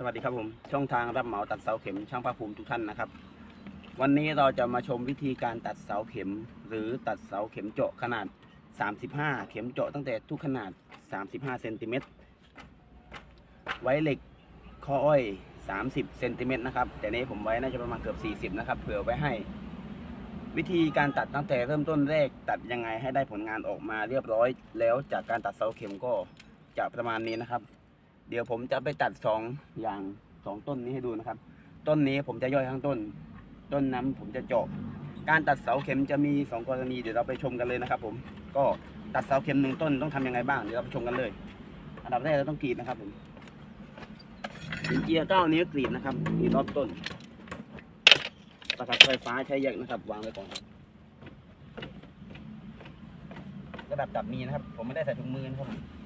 สวัสดีครับผมช่องทางรับเหมาตัดเสาเข็มช่างภาคภูมิทุกท่านนะครับ วันนี้เราจะมาชมวิธีการตัดเสาเข็ม หรือตัดเสาเข็มเจาะขนาด 35 เข็มเจาะตั้งแต่ทุกขนาด 35เซนติเมตรไว้เหล็กข้ออ้อย 30เซนติเมตรนะครับแต่นี้ผมไว้น่าจะประมาณเกือบ 40 นะครับเผื่อไว้ให้ วิธีการตัดตั้งแต่เริ่มต้นแรกตัดยังไงให้ได้ผลงานออกมาเรียบร้อย แล้วจากการตัดเสาเข็มก็จะประมาณนี้นะครับ เดี๋ยวผมจะไปตัดสองอย่างสองต้นนี้ให้ดูนะครับ ต้นนี้ผมจะย่อยทั้งต้น ต้นนั้นผมจะเจาะการตัดเสาเข็มจะมีสองกรณีเดี๋ยวเราไปชมกันเลยนะครับ ผมก็ตัดเสาเข็มหนึ่งต้นต้องทำยังไงบ้างเดี๋ยวเราไปชมกันเลย อันดับแรกเราต้องกรีดนะครับผมเจียเก้านิ้กรีดนะครับกรีดรอบต้นประกับไฟฟ้าใช้แยกนะครับ วางไว้ก่อนครับระดับจับมีนะครับ ผมไม่ได้ใส่ถุงมือนะครับ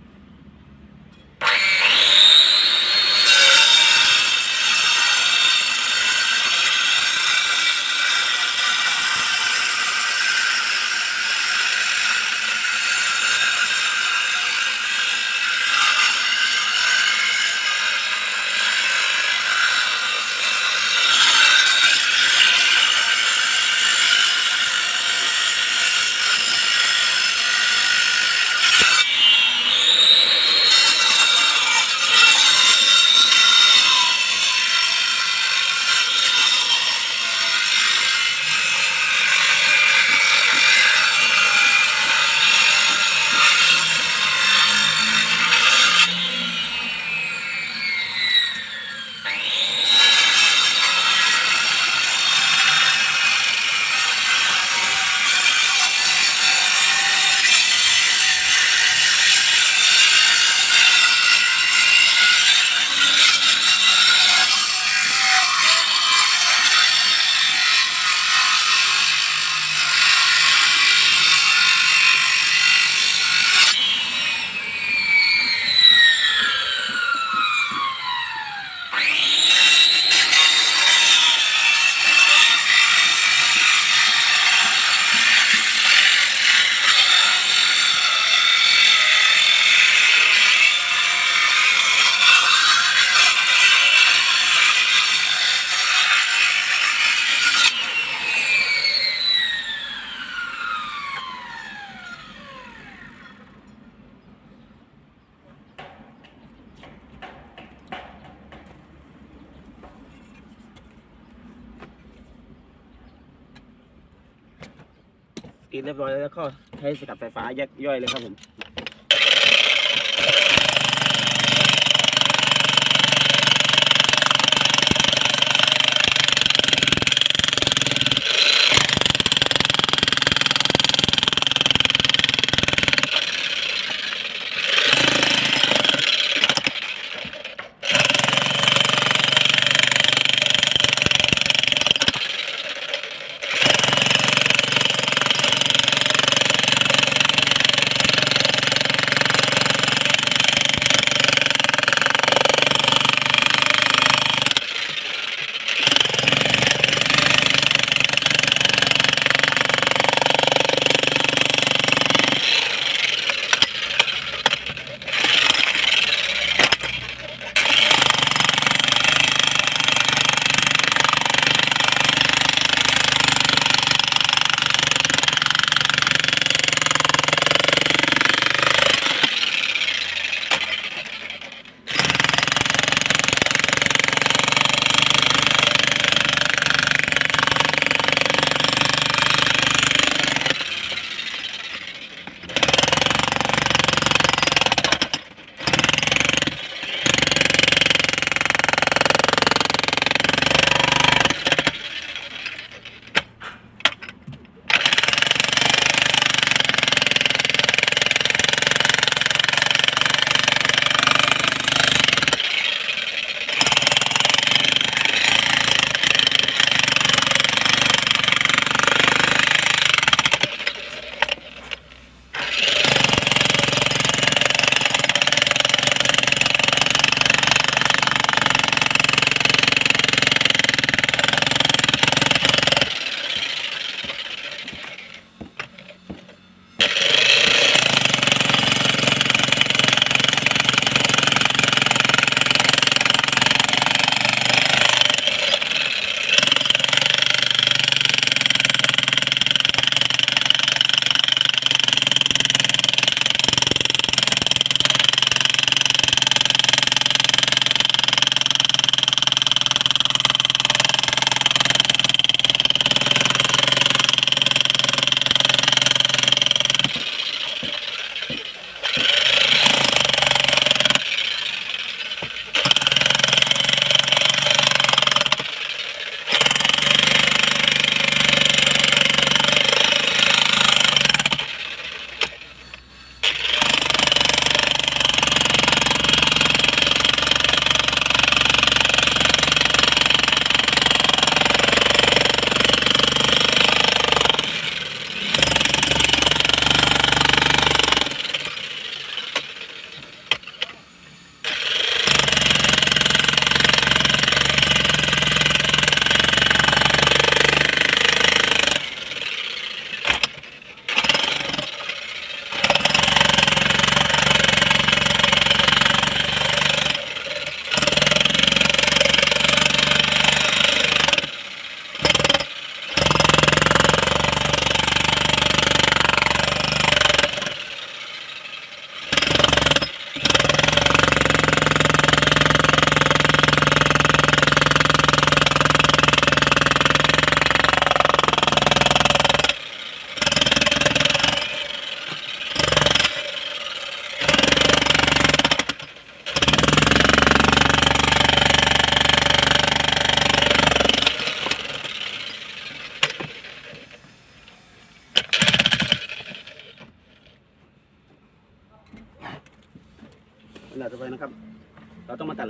กรีดเรียบร้อยแล้วก็ใช้สกัดไฟฟ้าแยกย่อยเลยครับผม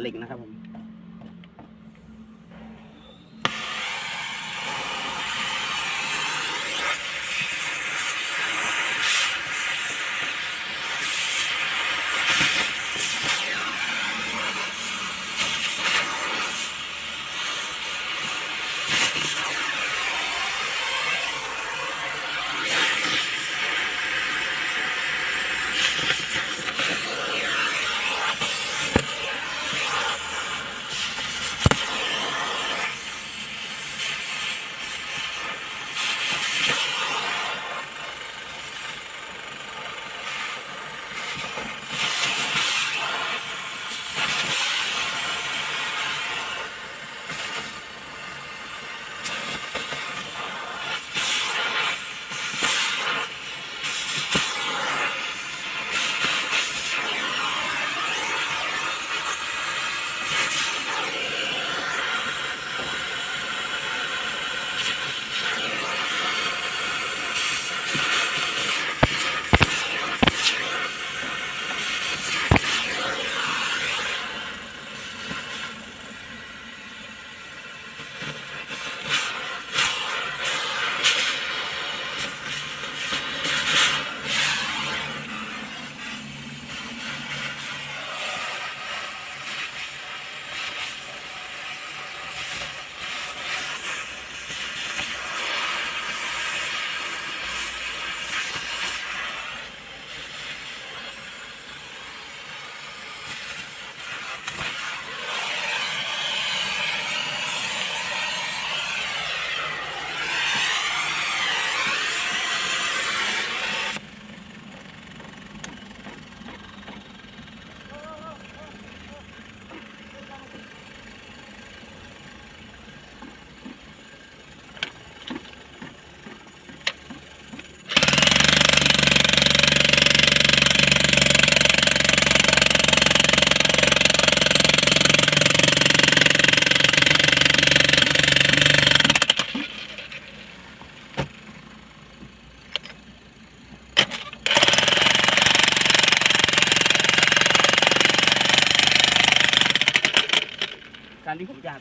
ล็กนะครับผม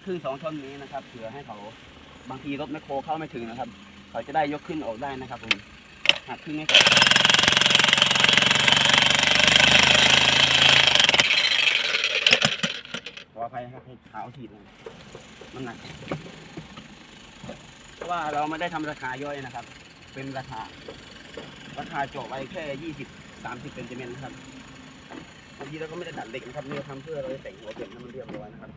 ครึ่งสองท่อนนี้นะครับเผื่อให้เขาบางทีรถแมคโครเข้าไม่ถึงนะครับ เขาจะได้ยกขึ้นออกได้นะครับผมหักครึ่งให้ก่อนขออภัยนะครับให้ขาวถีบนะมันหนักเพราะว่าเราไม่ได้ทำราคาย่อยนะครับ เป็นราคา ราคาเจาะไว้แค่ยี่สิบสามสิบเซนติเมตรนะครับบางทีเราก็ไม่ได้ตัดเหล็กนะครับเราทำเพื่อเราจะแต่งหัวเปลี่ยนให้มันเรียบร้อยนะครับ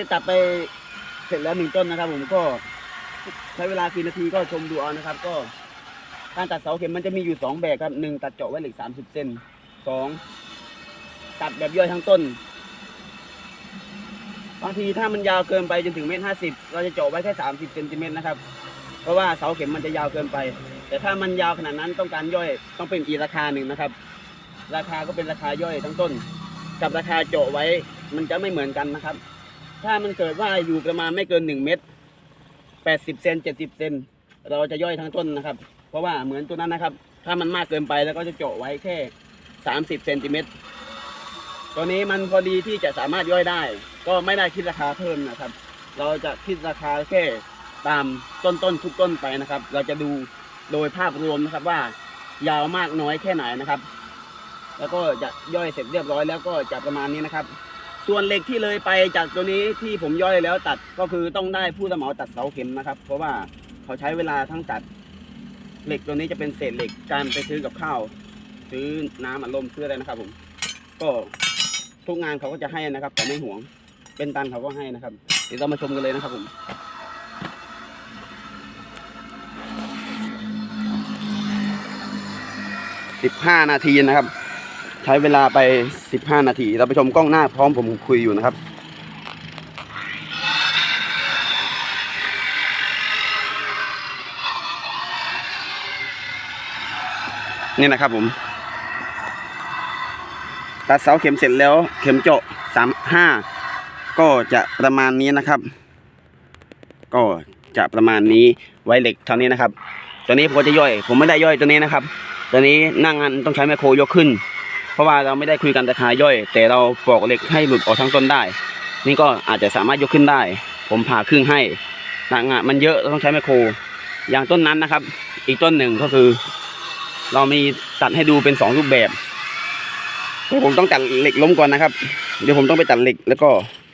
จะตัดไปเสร็จแล้วหนึ่งต้นนะครับ ผมก็ใช้เวลากี่นาทีก็ชมดูเอานะครับ ก็การตัดเสาเข็มมันจะมีอยู่สองแบบครับหนึ่งตัดเจาะไว้เหล็กสามสิบเซนสองตัดแบบย่อยทั้งต้นบางทีถ้ามันยาวเกินไปจนถึงเมตรห้าสิบเราจะเจาะไว้แค่สามสิบเซนติเมตรนะครับ เพราะว่าเสาเข็มมันจะยาวเกินไป แต่ถ้ามันยาวขนาดนั้นต้องการย่อยต้องเป็นอีราคาหนึ่งนะครับ ราคาก็เป็นราคาย่อยทั้งต้น กับราคาเจาะไว้มันจะไม่เหมือนกันนะครับ ถ้ามันเกิดว่าอยู่ประมาณไม่เกินหนึ่งเมตรแปดสิบเซนเจ็ดสิบเซนเราจะย่อยทั้งต้นนะครับ เพราะว่าเหมือนตัวนั้นนะครับ ถ้ามันมากเกินไปแล้วก็จะเจาะไว้แค่สามสิบเซนติเมตรตัวนี้มันพอดีที่จะสามารถย่อยได้ ก็ไม่ได้คิดราคาเพิ่มนะครับ เราจะคิดราคาแค่ตามต้นต้นทุกต้นไปนะครับ เราจะดูโดยภาพรวมนะครับว่ายาวมากน้อยแค่ไหนนะครับ แล้วก็จะย่อยเสร็จเรียบร้อยแล้วก็จะประมาณนี้นะครับ ส่วนเหล็กที่เลยไปจากตัวนี้ที่ผมย่อยแล้วตัดก็คือต้องได้ผู้รับเหมาตัดเสาเข็มนะครับ เพราะว่าเขาใช้เวลาทั้งตัดเหล็กตัวนี้จะเป็นเศษเหล็กการไปซื้อกับข้าวซื้อน้ำอัดลมซื้ออะไรนะครับ ผม ก็ทุกงานเขาก็จะให้นะครับแต่ไม่ห่วง เป็นตันเขาก็ให้นะครับ เดี๋ยวเรามาชมกันเลยนะครับผมสิบห้านาทีนะครับ ใช้เวลาไปสิบห้านาที เราไปชมกล้องหน้าพร้อมผมคุยอยู่นะครับนี่นะครับผม ตัดเสาเข็มเสร็จแล้ว เข็มเจาะสามห้าก็จะประมาณนี้นะครับ ก็จะประมาณนี้ไว้เหล็กเท่านี้นะครับ ตัวนี้ผมจะย่อย ผมไม่ได้ย่อยตัวนี้นะครับ ตัวนี้นั่งงานต้องใช้แมคโครยกขึ้น เพราะว่าเราไม่ได้คุยกันราคาย่อย แต่เราปอกเหล็กให้หลุดออกทั้งต้นได้ นี่ก็อาจจะสามารถยกขึ้นได้ ผมผ่าครึ่งให้หนักงานมันเยอะเราต้องใช้แมโคร อย่างต้นนั้นนะครับ อีกต้นหนึ่งก็คือ เรามีตัดให้ดูเป็นสองรูปแบบแต่ผมต้องตัดเหล็กล้มก่อนนะครับ เดี๋ยวผมต้องไปตัดเหล็กแล้วก็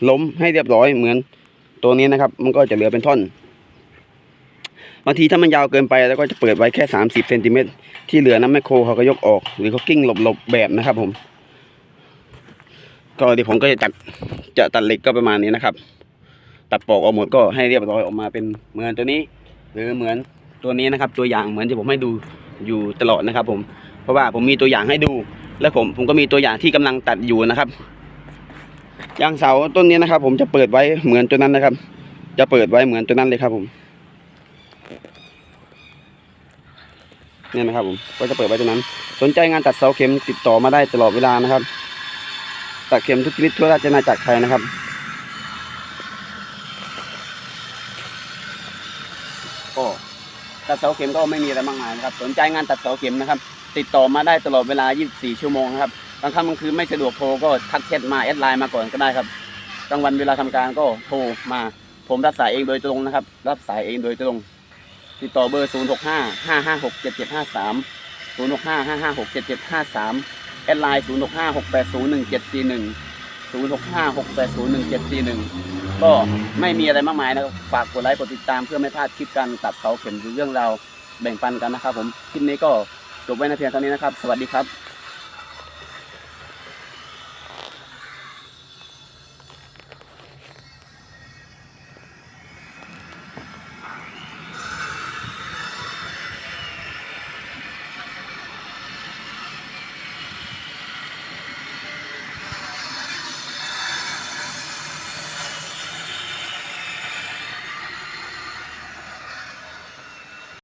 ล้มให้เรียบร้อยเหมือนตัวนี้นะครับ มันก็จะเหลือเป็นท่อนบางทีถ้ามันยาวเกินไปแล้วก็จะเปิดไว้แค่สามสิบเซนติเมตร ที่เหลือน้ำแมคโครเขาก็ยกออก หรือเขากิ้งหลบๆแบบนะครับ ผม ก็เดี๋ยวผมก็จะตัดจะตัดเหล็กก็ประมาณนี้นะครับ ตัดปอกออกหมดก็ให้เรียบร้อยออกมาเป็นเหมือนตัวนี้ หรือเหมือนตัวนี้นะครับ ตัวอย่างเหมือนที่ผมให้ดูอยู่ตลอดนะครับ ผมเพราะว่าผมมีตัวอย่างให้ดู แล้วผมผมก็มีตัวอย่างที่กำลังตัดอยู่นะครับอย่างเสาต้นนี้นะครับ ผมจะเปิดไว้เหมือนตัวนั้นนะครับ จะเปิดไว้เหมือนตัวนั้นเลยครับผม เนี่ยนะครับผมก็จะเปิดไว้ตรงนั้น สนใจงานตัดเสาเข็มติดต่อมาได้ตลอดเวลานะครับ ตัดเข็มทุกชนิดทั่วราชอาณาจักรไทยนะครับก็ตัดเสาเข็มก็ไม่มีอะไรมากมายนะครับ สนใจงานตัดเสาเข็มนะครับ ติดต่อมาได้ตลอดเวลา 24 ชั่วโมงนะครับบางครั้งบางคืนไม่สะดวกโทรก็ทักแชทมาแอดไลน์มาก่อนก็ได้ครับกลางวันเวลาทำการก็โทรมา ผมรับสายเองโดยตรงนะครับ รับสายเองโดยตรง ติดต่อเบอร์ 0 6 5 5 5 6 7 7 5 3 0 6 5 5 5 6 7 7 5 3แอดไลน์ 0 6 5 6 8 0 1 7 4 1 0 6 5 6 8 0 1 7 4 1 ก็ไม่มีอะไรมากมายนะครับฝากกดไลค์กดติดตามเพื่อไม่พลาดคลิปการตัดเสาเข็มหรือเรื่องราวแบ่งปันกันนะครับผมคลิปนี้ก็จบไว้ในเพียงเท่านี้นะครับ สวัสดีครับ